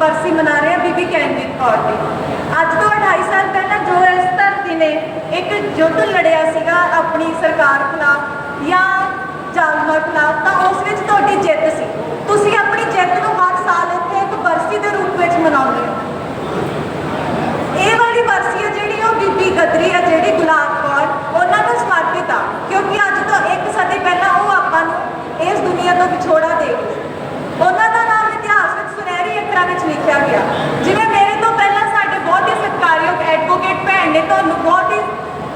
ਬਰਸੀ ਮਨਾ ਰਹੇ ਆ ਬੀਬੀ ਕੈਨਵੀਰ ਕੌਰ ਦੀ। ਅੱਜ ਤੋਂ 28 ਸਾਲ ਪਹਿਲਾਂ ਜੋ ਇਸ ਧਰਤੀ ਨੇ ਇੱਕ ਯੁੱਧ ਲੜਿਆ ਸੀਗਾ ਆਪਣੀ ਸਰਕਾਰ ਖਿਲਾਫ ਜਾਂ ਜ਼ਾਲਮਾਂ ਖਿਲਾਫ, ਤਾਂ ਉਸ ਵਿੱਚ ਤੁਹਾਡੀ ਜਿੱਤ ਸੀ। ਤੁਸੀਂ ਆਪਣੀ ਜਿੱਤ ਨੂੰ ਹਰ ਸਾਲ ਇੱਥੇ ਇੱਕ ਬਰਸੀ ਦੇ ਰੂਪ ਵਿੱਚ ਮਨਾਉਂਦੇ ਹੋ। ਇਹ ਵਾਲੀ ਬਰਸੀ ਹੈ ਜਿਹੜੀ ਉਹ ਬੀਬੀ ਗਦਰੀ ਹੈ ਜਿਹੜੀ ਗੁਲਾਬ ਕੌਰ, ਉਹਨਾਂ ਨੂੰ ਸਮਰਪਿਤ ਆ, ਕਿਉਂਕਿ ਅੱਜ ਤੋਂ ਇੱਕ ਸਦੀ ਪਹਿਲਾਂ ਉਹ ਆਪਾਂ ਨੂੰ ਇਸ ਦੁਨੀਆ ਤੋਂ ਵਿਛੋੜਾ ਦੇ ਗਏ ਉਹਨਾਂ ਦਾ ਨਾਮ ਇਤਿਹਾਸ ਵਿੱਚ ਸੁਨਹਿਰੀ ਅੱਖਰਾਂ ਗਿਆ। ਜਿਵੇਂ ਮੇਰੇ ਤੋਂ ਪਹਿਲਾਂ ਸਾਡੇ ਬਹੁਤ ਹੀ ਸਤਿਕਾਰਯੋਗ ਐਡਵੋਕੇਟ ਭੈਣ ਨੇ ਤੁਹਾਨੂੰ ਬਹੁਤ ਹੀ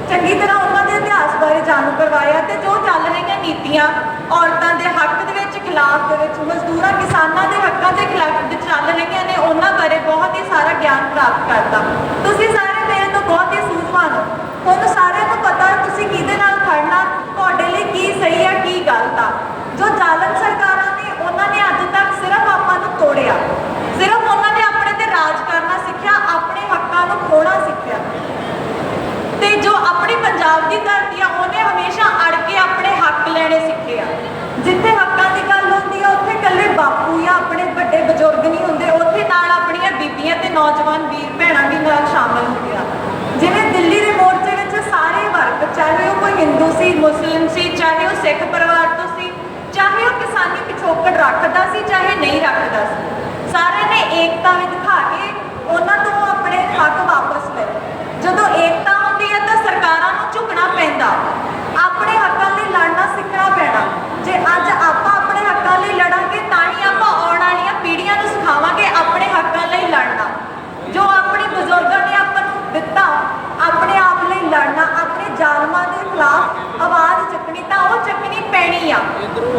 ਚੰਗੀ ਤਰ੍ਹਾਂ ਉਹਨਾਂ ਦੇ ਇਤਿਹਾਸ ਬਾਰੇ ਜਾਣੂ ਕਰਵਾਇਆ ਤੇ ਜੋ ਚੱਲ ਰਹੀਆਂ ਨੀਤੀਆਂ ਔਰਤਾਂ ਦੇ ਹੱਕ ਦੇ ਵਿੱਚ, ਖਿਲਾਫ ਦੇ ਵਿੱਚ, ਮਜ਼ਦੂਰਾਂ, ਕਿਸਾਨਾਂ ਦੇ ਹੱਕਾਂ ਦੇ ਖਿਲਾਫ ਚੱਲ ਰਹੀਆਂ ਨੇ, ਉਹਨਾਂ ਬਾਰੇ ਬਹੁਤ ਹੀ ਸਾਰਾ ਗਿਆਨ ਪ੍ਰਾਪਤ ਕਰਤਾ ਤੁਸੀਂ ਸਾਰੇ ਮੇਰੇ ਤੋਂ ਬਹੁਤ ਹੀ ਸੂਝਵਾਨ ਹੋ ਤੁਹਾਨੂੰ ਸਾਰਿਆਂ ਨੂੰ ਪਤਾ ਹੈ ਤੁਸੀਂ ਕਿਹਦੇ ਨਾਲ ਖੜਨਾ ਤੁਹਾਡੇ ਲਈ ਕੀ ਸਹੀ ਹੈ ਕੀ ਗਲਤ ਆ ਜੋ ਜ਼ਾਲਮ ਸਰਕਾਰਾਂ ਨੇ ਉਹਨਾਂ ਨੇ ਅੱਜ ਤੱਕ ਸਿਰਫ ਆਪਾਂ ਨੂੰ ਤੋੜਿਆ ਸਿਰਫ ਉਹਨਾਂ ਨੇ ਆਪਣੇ ਤੇ ਰਾਜ ਕਰਨਾ ਸਿੱਖਿਆ ਆਪਣੇ ਹੱਕਾਂ ਨੂੰ ਖੋਣਾ ਸਿੱਖਿਆ ਤੇ ਜੋ ਆਪਣੀ ਪੰਜਾਬ ਦੀ ਧਰਤੀ ਆ ਉਹਨੇ ਹਮੇਸ਼ਾ ਅੜ ਕੇ ਆਪਣੇ ਹੱਕ ਲੈਣੇ ਸਿੱਖੇ ਆ ਜਿੱਥੇ ਹੱਕਾਂ ਦੀ ਗੱਲ ਹੁੰਦੀ ਆ, ਉੱਥੇ ਇਕੱਲੇ ਬਾਪੂ ਜਾਂ ਆਪਣੇ ਵੱਡੇ ਬਜ਼ੁਰਗ ਨਹੀਂ ਹੁੰਦੇ। ਉੱਥੇ ਨਾਲ ਆਪਣੀਆਂ ਬੀਬੀਆਂ ਤੇ ਨੌਜਵਾਨ ਵੀਰ ਭੈਣਾਂ ਵੀ ਨਾਲ ਸ਼ਾਮਲ ਹੁੰਦੇ ਆ ਜਿਵੇਂ ਦਿੱਲੀ ਦੇ ਮੋਰਚੇ ਵਿੱਚ ਸਾਰੇ ਵਰਗ, ਚਾਹੇ ਉਹ ਕੋਈ ਹਿੰਦੂ ਸੀ, ਮੁਸਲਿਮ ਸੀ, ਚਾਹੇ ਉਹ ਸਿੱਖ ਪਰਿਵਾਰ ਤੋਂ ਸੀ ਚਾਹੇ ਉਹ ਕਿਸਾਨੀ ਪਿਛੋਕੜ ਰੱਖਦਾ ਸੀ ਚਾਹੇ ਨਹੀਂ ਰੱਖਦਾ ਸੀ ਸਾਰਿਆਂ ਨੇ ਏਕਤਾ ਵਿੱਚ ਦਿਖਾ ਕੇ ਉਹਨਾਂ ਤੋਂ ਆਪਣੇ ਹੱਕ ਵਾਪਸ ਲਏ ਜਦੋਂ ਏਕਤਾ ਹੁੰਦੀ ਹੈ ਤਾਂ ਸਰਕਾਰਾਂ ਨੂੰ ਝੁਕਣਾ ਪੈਂਦਾ ਆਪਣੇ ਹੱਕਾਂ ਲਈ ਲੜਨਾ ਸਿੱਖਣਾ ਪੈਣਾ ਜੇ ਅੱਜ ਆਪਾਂ ਆਪਣੇ ਹੱਕਾਂ ਲਈ ਲੜਾਂਗੇ ਤਾਂ ਹੀ ਆਪਾਂ ਆਉਣ ਵਾਲੀਆਂ ਪੀੜ੍ਹੀਆਂ ਨੂੰ ਸਿਖਾਵਾਂਗੇ ਆਪਣੇ ਹੱਕਾਂ ਲਈ ਲੜਨਾ ਜੋ ਆਪਣੇ ਬਜ਼ੁਰਗਾਂ ਨੇ ਆਪਾਂ ਨੂੰ ਦਿੱਤਾ ਆਪਣੇ ਆਪ ਲਈ ਲੜਨਾ ਆਪਣੇ ਜ਼ਾਲਮਾਂ ਦੇ ਖਿਲਾਫ ਆਵਾਜ਼ ਚੱਕਣੀ ਤਾਂ ਉਹ ਚੱਕਣੀ ਪੈਣੀ ਆ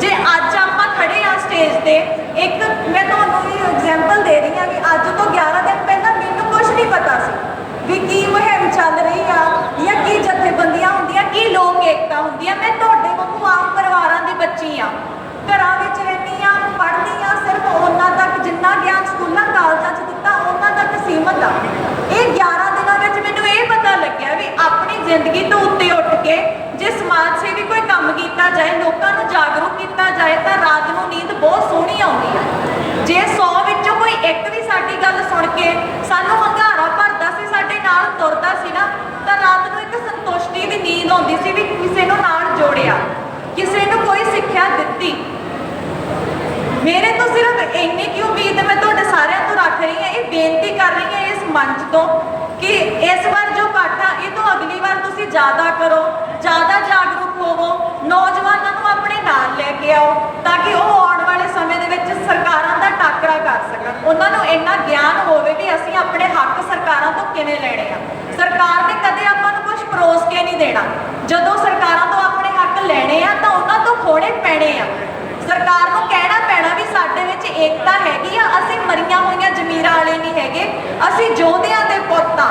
ਜੇ ਅੱਜ ਆਪਾਂ ਖੜੇ ਆ ਸਟੇਜ ਤੇ, ਇੱਕ ਮੈਂ ਤੁਹਾਨੂੰ ਇਹ ਐਗਜ਼ਾਮਪਲ ਦੇ ਰਹੀ ਹਾਂ ਵੀ ਅੱਜ ਤੋਂ 11 ਦਿਨ ਪਹਿਲਾਂ ਮੈਨੂੰ ਕੁਝ ਨਹੀਂ ਪਤਾ ਸੀ ਵੀ ਕੀ ਮੁਹਿੰਮ ਚੱਲ ਰਹੀ ਆ ਜਾਂ ਕੀ ਜਥੇਬੰਦੀਆਂ ਹੁੰਦੀਆਂ, ਕੀ ਲੋਕ ਏਕਤਾ ਹੁੰਦੀ ਆ। ਮੈਂ ਤੁਹਾਡੇ ਵਾਂਗੂ ਆਮ ਪਰਿਵਾਰਾਂ ਦੀ ਬੱਚੀ ਆ। ਘਰਾਂ ਵਿੱਚ ਰਹਿੰਦੀ ਆ, ਪੜ੍ਹਦੀ ਆ, ਸਿਰਫ ਉਹਨਾਂ ਤੱਕ ਜਿੰਨਾ ਗਿਆਨ ਸਕੂਲਾਂ ਕਾਲਜਾਂ 'ਚ ਦਿੱਤਾ ਉਹਨਾਂ ਤੱਕ ਸੀਮਤ ਆ ਇਹ 11 ਦਿਨਾਂ ਵਿੱਚ ਮੈਨੂੰ ਇਹ ਪਤਾ ਲੱਗਿਆ ਵੀ ਆਪਣੀ ਜ਼ਿੰਦਗੀ ਤੋਂ ਉੱਤੇ ਉੱਠ ਕੇ ਜੇ ਸਮਾਜ ਸੇਵੀ ਕੋਈ ਕੰਮ ਕੀਤਾ ਜਾਏ ਲੋਕਾਂ ਨੂੰ ਜਾਗਰੂਕ ਕੀਤਾ ਜਾਏ ਤਾਂ ਰਾਤ ਨੂੰ ਨੀਂਦ ਬਹੁਤ ਸੋਹਣੀ ਆਉਂਦੀ ਆ ਜੇ 100 ਵਿੱਚੋਂ ਕੋਈ ਇੱਕ ਵੀ ਸਾਡੀ ਗੱਲ ਸੁਣ ਕੇ ਸਾਨੂੰ ਹੰਗਾਰਾ ਭਰਦਾ ਸੀ, ਸਾਡੇ ਨਾਲ ਤੁਰਦਾ ਸੀ ਨਾ, ਤਾਂ ਰਾਤ ਨੂੰ ਇੱਕ ਸੰਤੁਸ਼ਟੀ ਦੀ ਨੀਂਦ ਆਉਂਦੀ ਸੀ ਵੀ ਕਿਸੇ ਨੂੰ ਨਾਲ ਜੋੜਿਆ, ਕਿਸੇ ਨੂੰ ਕੋਈ ਸਿੱਖਿਆ ਦਿੱਤੀ। ਮੇਰੇ ਤੋਂ ਸਿਰਫ ਇੰਨੀ ਕੀ ਉਮੀਦ ਮੈਂ ਤੁਹਾਡੇ ਸਾਰਿਆਂ ਤੋਂ ਰੱਖ ਰਹੀ ਹਾਂ, ਇਹ ਬੇਨਤੀ ਕਰ ਰਹੀ ਹਾਂ ਇਸ ਮੰਚ ਤੋਂ ਕਿ ਇਸ ਵਾਰ ਜੋ ਪਾਠ ਆ ਇਹ ਤੋਂ ਅਗਲੀ ਵਾਰ ਤੁਸੀਂ ਜ਼ਿਆਦਾ ਕਰੋ, ਜ਼ਿਆਦਾ ਜਾਗਰੂਕ ਹੋਵੋ, ਨੌਜਵਾਨ ਨੂੰ ਲੈ ਕੇ ਆਓ ਤਾਂ ਕਿ ਉਹ ਆਉਣ ਵਾਲੇ ਸਮੇਂ ਦੇ ਵਿੱਚ ਸਰਕਾਰਾਂ ਦਾ ਟਾਕਰਾ ਕਰ ਸਕਣ। ਉਹਨਾਂ ਨੂੰ ਇੰਨਾ ਗਿਆਨ ਹੋਵੇ ਵੀ ਅਸੀਂ ਆਪਣੇ ਹੱਕ ਸਰਕਾਰਾਂ ਤੋਂ ਕਿਵੇਂ ਲੈਣੇ ਆ। ਸਰਕਾਰ ਨੇ ਕਦੇ ਆਪਾਂ ਨੂੰ ਕੁਝ ਪਰੋਸ ਕੇ ਨਹੀਂ ਦੇਣਾ। ਜਦੋਂ ਸਰਕਾਰਾਂ ਤੋਂ ਆਪਣੇ ਹੱਕ ਲੈਣੇ ਆ ਤਾਂ ਉਹਨਾਂ ਤੋਂ ਖੋਣੇ ਪੈਣੇ ਆ। ਸਰਕਾਰ ਨੂੰ ਕਹਿਣਾ ਪੈਣਾ ਵੀ ਸਾਡੇ ਵਿੱਚ ਏਕਤਾ ਹੈਗੀ ਆ, ਅਸੀਂ ਮਰੀਆਂ ਹੋਈਆਂ ਜ਼ਮੀਰਾਂ ਵਾਲੇ ਨਹੀਂ ਹੈਗੇ। ਅਸੀਂ ਯੋਧਿਆਂ ਦੇ ਪੁੱਤ ਆ।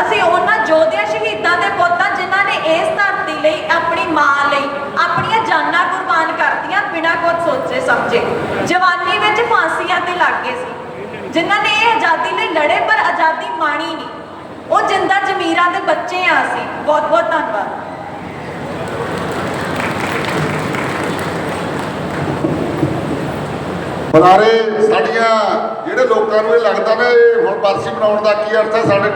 ਅਸੀਂ ਉਹਨਾਂ ਯੋਧਿਆਂ ਸ਼ਹੀਦਾਂ ਦੇ ਪੁੱਤ ਆ ਜਿਨ੍ਹਾਂ ਨੇ ਇਸ ਧਰਤੀ ਲਈ ਆਪਣੀ ਮਾਂ ਲਈ ਆਪਣੀਆਂ ਜਾਨਾਂ ਕਰਤੀਆਂ ਬਿਨਾਂ ਕੁਝ ਸੋਚੇ ਸਮਝੇ। ਜਵਾਨੀ ਵਿੱਚ ਫਾਂਸੀਆਂ ਤੇ ਲੱਗ ਗਏ ਸੀ। ਜਿਨ੍ਹਾਂ ਨੇ ਇਹ ਆਜ਼ਾਦੀ ਲਈ ਲੜੇ, ਪਰ ਆਜ਼ਾਦੀ ਮਾਣੀ ਨਹੀਂ। ਉਹ ਜਿੰਦਾ ਜ਼ਮੀਰਾਂ ਦੇ ਬੱਚੇ ਆ ਅਸੀਂ ਬਹੁਤ ਬਹੁਤ ਧੰਨਵਾਦ। ਬੁਲਾਰੇ, ਸਾਡੀਆਂ ਜਿਹੜੇ ਲੋਕਾਂ ਨੂੰ ਇਹ ਲੱਗਦਾ ਨਾ, ਇਹ ਹੁਣ ਬਰਸੀ ਬਣਾਉਣ ਦਾ ਕੀ ਅਰਥ ਹੈ? ਸਾਡੇ